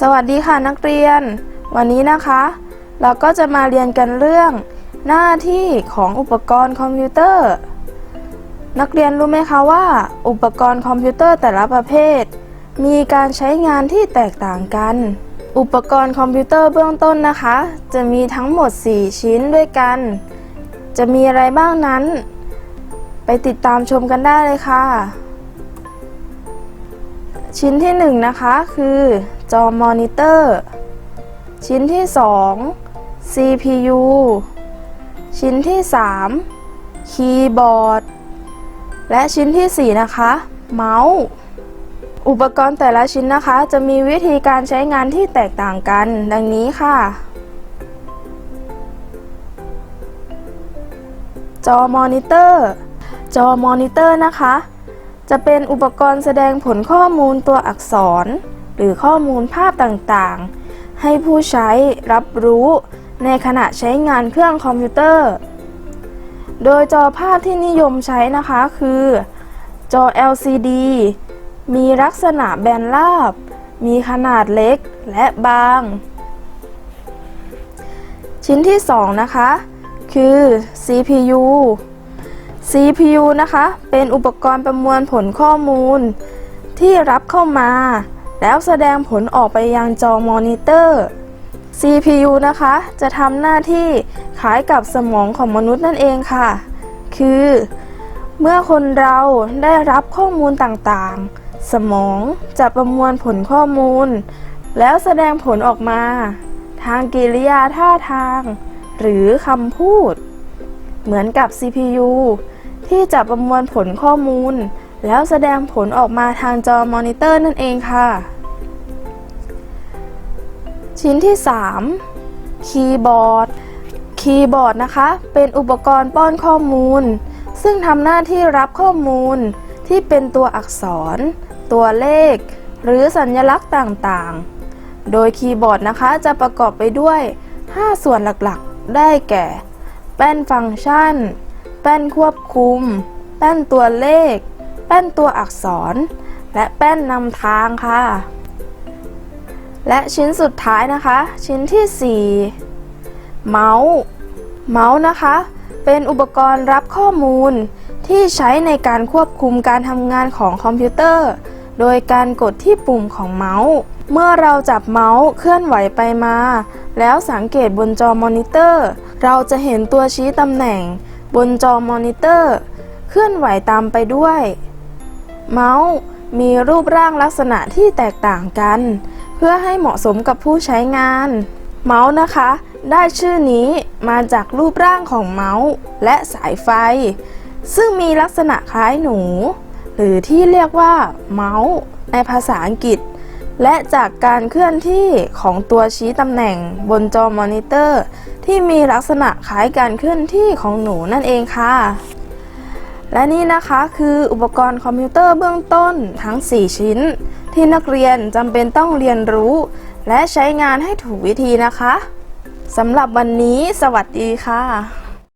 สวัสดีค่ะนักเรียน วันนี้นะคะ เราก็จะมาเรียนกันเรื่อง หน้าที่ของอุปกรณ์คอมพิวเตอร์ นักเรียนรู้ไหมคะว่า อุปกรณ์คอมพิวเตอร์แต่ละประเภท มีการใช้งานที่แตกต่างกัน อุปกรณ์คอมพิวเตอร์เบื้องต้นนะคะ จะมีทั้งหมด 4 ชิ้นด้วยกัน จะมีอะไรบ้างนั้น ไปติดตามชมกันได้เลยค่ะ ชิ้นที่1นะคะคือจอมอนิเตอร์ ชิ้นที่ 2 CPU ชิ้นที่ 3 คีย์บอร์ด และชิ้นทีสี่ 4 นะคะ เมาส์ อุปกรณ์แต่ละชิ้นนะคะ จะมีวิธีการใช้งานที่แตกต่างกัน ดังนี้ค่ะ จอมอนิเตอร์ จอมอนิเตอร์นะคะ จะเป็นอุปกรณ์แสดงผลข้อมูลตัวอักษร หรือข้อมูลภาพต่างๆ ให้ผู้ใช้รับรู้ในขณะใช้งานเครื่องคอมพิวเตอร์ โดยจอภาพที่นิยมใช้นะคะคือ จอ LCD มีลักษณะแบนราบ มีขนาดเล็กและบาง ชิ้นที่ 2 นะคะ คือ CPU CPU นะคะ เป็นอุปกรณ์ประมวลผลข้อมูล ที่รับเข้ามา แล้วแสดงผลออกไปยังจอมอนิเตอร์ CPU นะคะ จะทำหน้าที่คล้ายกับสมองของมนุษย์นั่นเองค่ะ คือ เมื่อคนเราได้รับข้อมูลต่างๆ สมองจะประมวลผลข้อมูล แล้วแสดงผลออกมา ทางกิริยาท่าทาง หรือคำพูด เหมือนกับ CPU ที่จะประมวลผลข้อมูล แล้วแสดงผลออกมาทางจอมอนิเตอร์นั่นเองค่ะ ชิ้นที่ 3 คีย์บอร์ด คีย์บอร์ดนะคะ เป็นอุปกรณ์ป้อนข้อมูล ซึ่งทำหน้าที่รับข้อมูลที่เป็นตัวอักษร ตัวเลข หรือสัญลักษณ์ต่างๆ โดยคีย์บอร์ดนะคะจะประกอบไปด้วย 5 ส่วนหลักๆ ได้แก่ แป้นฟังก์ชัน ป้นควบคุม แป้นตัวเลข แป้นตัวอักษร และแป้นนำทางค่ะ และชิ้นสุดท้ายนะคะ ชิ้นที่ 4 เมาส์ เมาส์นะคะ เป็นอุปกรณ์รับข้อมูลที่ใช้ในการควบคุมการทำงานของคอมพิวเตอร์ โดยการกดที่ปุ่มของเมาส์ เมื่อเราจับเมาส์เคลื่อนไหวไปมา แล้วสังเกตบนจอมอนิเตอร์ เราจะเห็นตัวชี้ตำแหน่ง บนจอมอนิเตอร์ เคลื่อนไหวตามไปด้วย เมาส์มีรูปร่างลักษณะที่แตกต่างกัน เพื่อให้เหมาะสมกับผู้ใช้งาน เมาส์นะคะ ได้ชื่อนี้มาจากรูปร่างของเมาส์และสายไฟ ซึ่งมีลักษณะคล้ายหนู หรือที่เรียกว่าเมาส์ในภาษาอังกฤษ และจากการเคลื่อนที่ของตัวชี้ตำแหน่งบนจอมอนิเตอร์ ที่มีลักษณะคล้ายการเคลื่อนที่ของหนูนั่นเองค่ะ และนี่นะคะคืออุปกรณ์คอมพิวเตอร์เบื้องต้นทั้ง 4 ชิ้น ที่นักเรียนจำเป็นต้องเรียนรู้ และใช้งานให้ถูกวิธีนะคะสำหรับวันนี้สวัสดีค่ะ